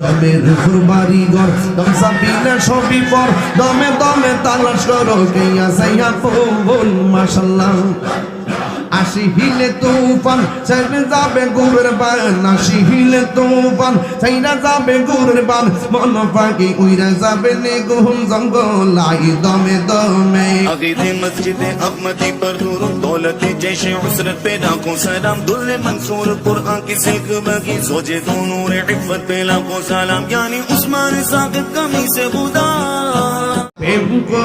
দমের উপর বাড়ি ঘর, দম সাবিনা সবই পর, দমে দমে তালাশ করো গিয়া সাইয়া ফুল মাশাল্লাহ। আসি হিলে তুফান সাইরে যাবে গুরের বান আসি হিলে তুফান সাইরা যাবে গুরের বান মন পাখি উইরা যাবে নে গুহম জঙ্গল আই দমে पर नूर दौलत जैश उसरत पे लाखों सलाम। दुर्र मंसूर कुरान की सिल्क बगी सोचे तो इफ्फत पे लाखों सलाम। यानी उस्मान कमी से बुदा। प्रेम को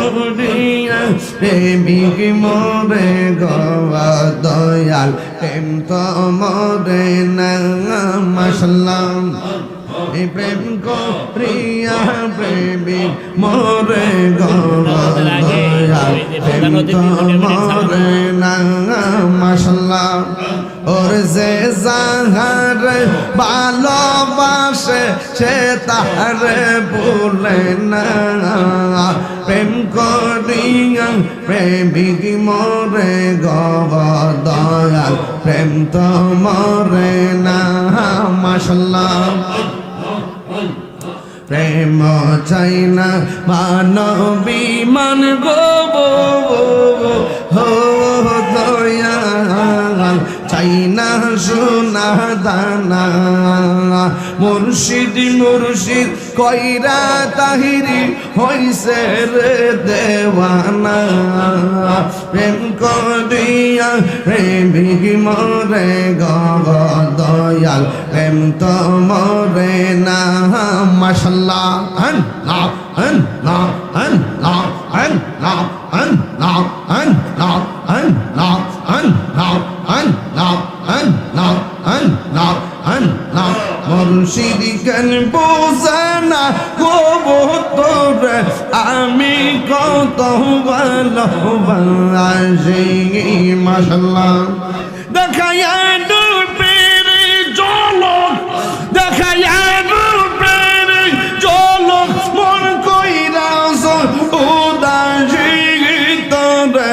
की मोरे गवा দয়াল, প্রেম তো মরে না মাসাল্লাম এই প্রেম করিয়া প্রেমিক মরে গবা দয়াল, প্রেম তো মরে না ওর যে যাহার ভালোবাসে, সে তাহারে বলে না। প্রেম করিয়া প্রেমিক মরে গব দয়াল, প্রেম তো মরে না মাসাল্লাহ প্রেম চাই না, মানবী মান গো হো চাই না সোনা দানা। মুর্শিদ মুর্শিদ কইরা তাহিরি হইছে রে দেওয়ানা। প্রেম করিয়া প্রেমিক মরে গগ দয়াল প্রেম তো মরে না। মাশাল্লাহ হন না হন না হন না হন না হন না হন না বোঝানা গো তোরে আমি কত ভালোবাসি মাশাল্লাহ দেখায়া ডুবের জলক দেখায়া ডুবের জলক মন কইরা উদাসী তোরে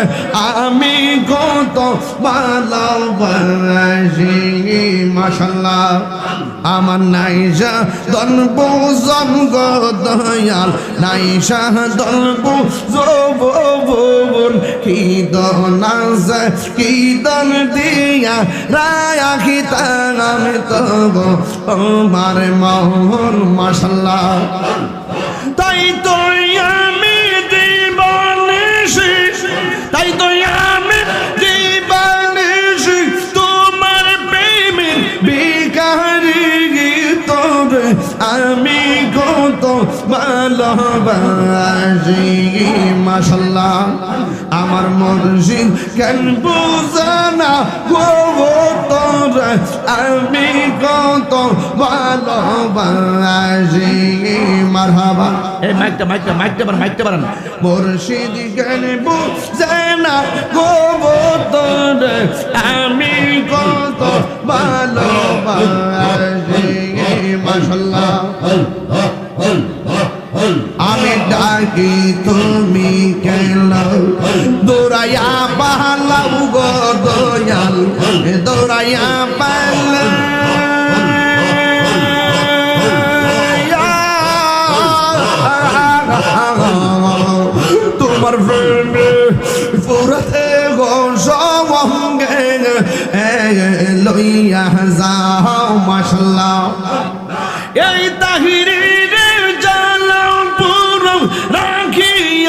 আমি কত ভালোবাসি মাশাল্লাহ আমার নাইসা দনব জঙ্গ দয়াল নাইসা দনব জবন কি দনাজ, কি দন দিয়া রাখি তাম তব আমার মোহন মাশাল্লাহ তাই তো ভালোবাসি মাশাল্লাহ আমার মর্জিদ কেন বুঝানা গো তোরে আমি কত ভালোবাসি। মারহাবা। এই মাইকটা মাইকটা মাইকটা বাড়ান মাইকটা বাড়ান। মুর্শিদ কেন বুঝানা গো তোরে আমি কত ভালোবাসি। মাশাল্লাহ আমি ডাকি, তুমি কেন? দৌড়াইয়া পালাও গো দয়াল। দৌড়াইয়া পালা। তোমার প্রেমে ফুরতে গো লইয়া যাও মাশাল্লাহ এই তাহিরের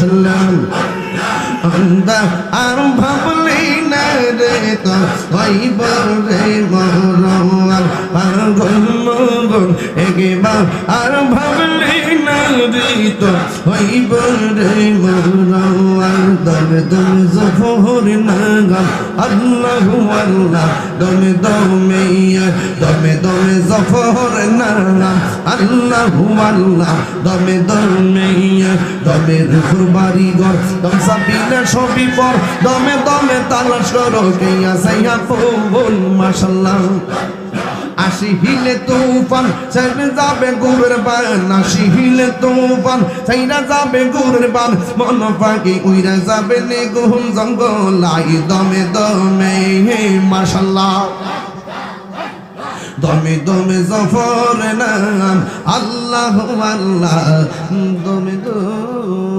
সাল্লাম। অন্ধা আর ভাবলি না রে তো হইব রে মহরম আর পাগল মগল এগেবা আর ভাব মুখরিত হইব রে মৌলার দমে দমে জফর নাগাম আল্লাহু আল্লাহ দমে দমে দমে দমে জফর নাগাম আল্লাহু আল্লাহ দমে দমে দমে রুফুর বাড়ি ঘর দম সাবিলে সবই পর দমে দমে তালাশ করো গিয়া সাইয়া পবন মাশাল্লাহ আশি হিলে তুফান ছেড়ে যাবে গুরের বান। আশি হিলে তুফান ছেড়ে যাবে গুরের বান। মন পাখি উইরা যাবে নে গুহম জঙ্গল আই দমে দমে হে মাশাল্লাহ। দমে দমে জফর নাম, আল্লাহ আল্লাহ, দমে দমে